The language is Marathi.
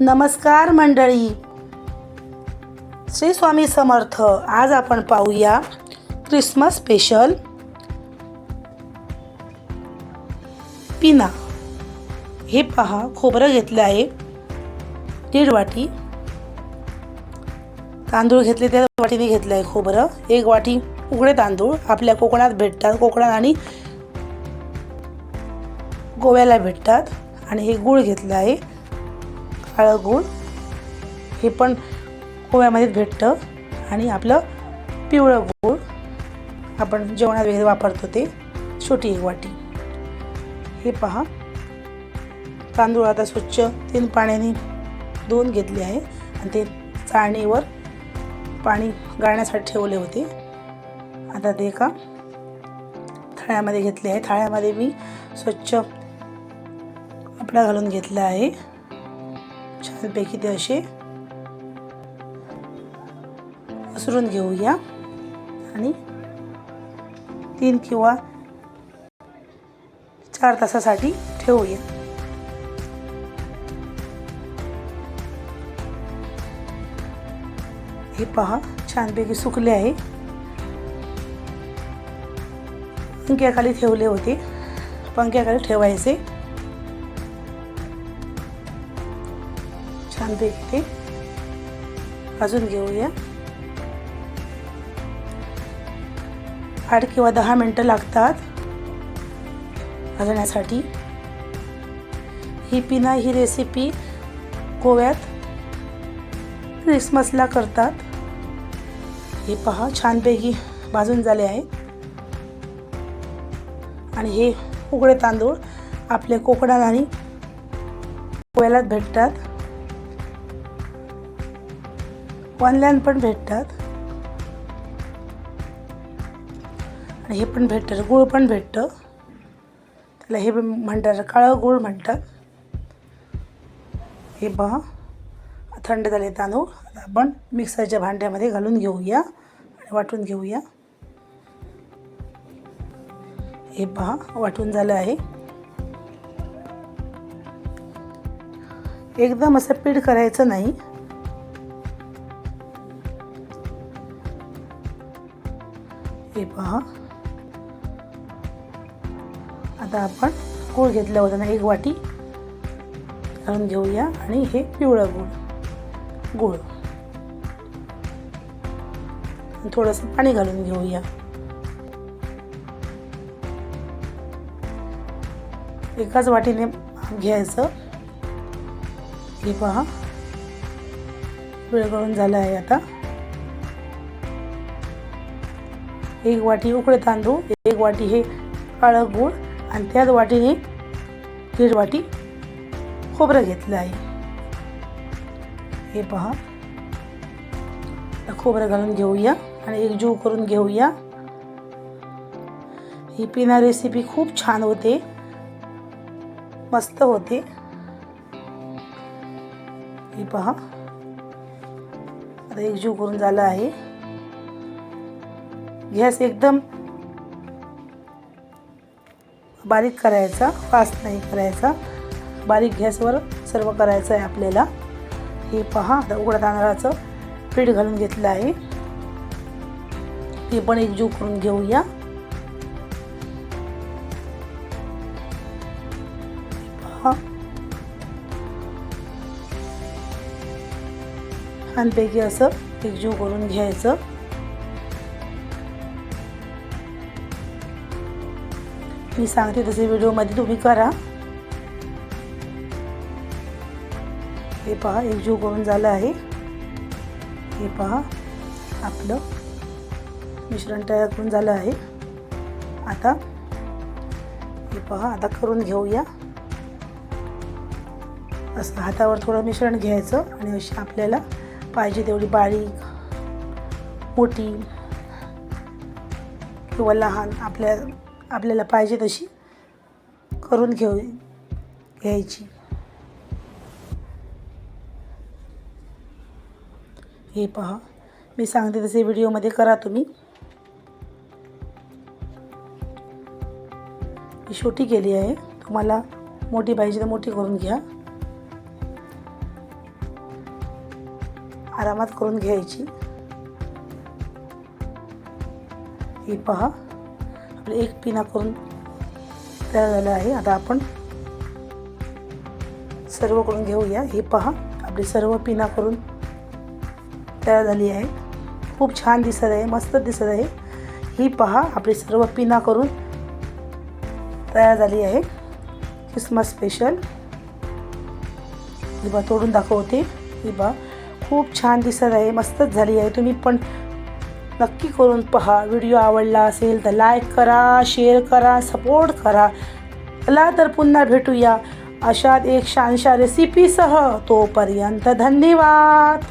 नमस्कार मंडळी. श्री स्वामी समर्थ आज आपण पाहूया क्रिसमस स्पेशल पिना. हे पहा खोबरं घेतलं आहे. दीड वाटी. तांदूळ घेतले त्या वाटीने घेतलं आहे खोबरं. एक वाटी उघडे तांदूळ आपल्या कोकणात भेटतात कोकणात आणि गोव्याला भेटतात. आणि हे गूळ घेतलं आहे. काळं गूळ हे पण गोव्यामध्येच भेटतं आणि आपलं पिवळं गूळ. आपण जेवणात वगैरे वापरतो ते छोटी एक वाटी. हे पहा. तांदूळ आता स्वच्छ तीन पाण्याने धुवून घेतले आहे आणि ते चाळणीवर पाणी गाळण्यासाठी ठेवले होते. आता ते एका थाळ्यामध्ये घेतले आहे. थाळ्यामध्ये मी स्वच्छ कपडा घालून घेतला आहे. छानपैकी ते असे पसरून घेऊया. आणि तीन किंवा चार तासासाठी ठेवूया. हे पहा छानपैकी सुकले आहे. पंख्याखाली ठेवले होते. पंख्याखाली ठेवायचे. छानपैकी ते भाजून घेऊया. आठ किंवा दहा मिनटं लागतात भाजण्यासाठी. ही पिना ही रेसिपी गोव्यात क्रिसमसला करतात. हे पहा छानपैकी भाजून झाले आहे. आणि हे उघडे तांदूळ आपले कोकणात आणि गोव्यालाच भेटतात. ऑनलाईन पण भेटतात. आणि हे पण भेटतं गूळ पण भेटतं. त्याला हे म्हणतात काळं गूळ म्हणतात. हे बघा थंड झाले तांदूळ. आता आपण मिक्सरच्या भांड्यामध्ये घालून घेऊया आणि वाटून घेऊया. हे पहा वाटून झालं आहे. एकदम असं पीठ करायचं नाही. हे पहा. आता आपण गूळ घेतल्या होत्या ना एक वाटी. घालून घेऊया आणि हे पिवळं गूळ. गूळ. थोडंसं पाणी घालून घेऊया. एकाच वाटीने घ्यायचं. हे पहा. वेळ करून झालं आहे आता. एक वाटी उकडे तांदूळ एक वाटी हे काळं गूळ आणि त्याच वाटीने दीड वाटी खोबरं घेतलं आहे. हे पहा. खोबरं घालून घेऊया आणि एक जीव करून घेऊया. ही पिना रेसिपी खूप छान होते. मस्त होते. हे पहा. आता एक जीव करून झालं आहे. गॅस एकदम बारीक करायचा फास्ट नाही करायचा. बारीक गॅसवर सर्व करायचं आहे आपल्याला. हे पहा आता उघड्या तांदळाचं पीठ घालून घेतलं आहे. ते पण एकजीव करून घेऊया. पहा. छानपैकी असं एकजीव करून घ्यायचं. मी सांगते तसे व्हिडिओमध्ये तुम्ही करा. हे पहा एकजीव करून झालं आहे. हे पहा आपलं मिश्रण तयार करून झालं आहे. आता हे पहा आता करून घेऊया. असं हातावर थोडं मिश्रण घ्यायचं आणि अशी आपल्याला पाहिजे तेवढी बारीक मोठी किंवा लहान आपल्या आपल्याला पाहिजे तशी करून घेऊ घ्यायची. हे पहा मी सांगते तसे व्हिडिओमध्ये करा तुम्ही. मी छोटी केली आहे. तुम्हाला मोठी पाहिजे तर मोठी करून घ्या. आरामात करून घ्यायची. ही पहा. आपले एक पिना करून तयार झालं आहे. आता आपण सर्व करून घेऊया. हे पहा आपली सर्व पिना करून तयार झाली आहे. खूप छान दिसत आहे मस्त दिसत आहे. ही पहा आपली सर्व पिना करून तयार झाली आहे. Christmas special. ही बा तोडून दाखवते. ही बा खूप छान दिसत आहे मस्तच झाली आहे. तुम्ही पण नक्की करून पहा. व्हिडिओ आवडला असेल तर लाईक करा शेअर करा सपोर्ट करा. चला तर पुन्हा भेटूया अशात एक शानशा रेसिपीसह तोपर्यंत धन्यवाद.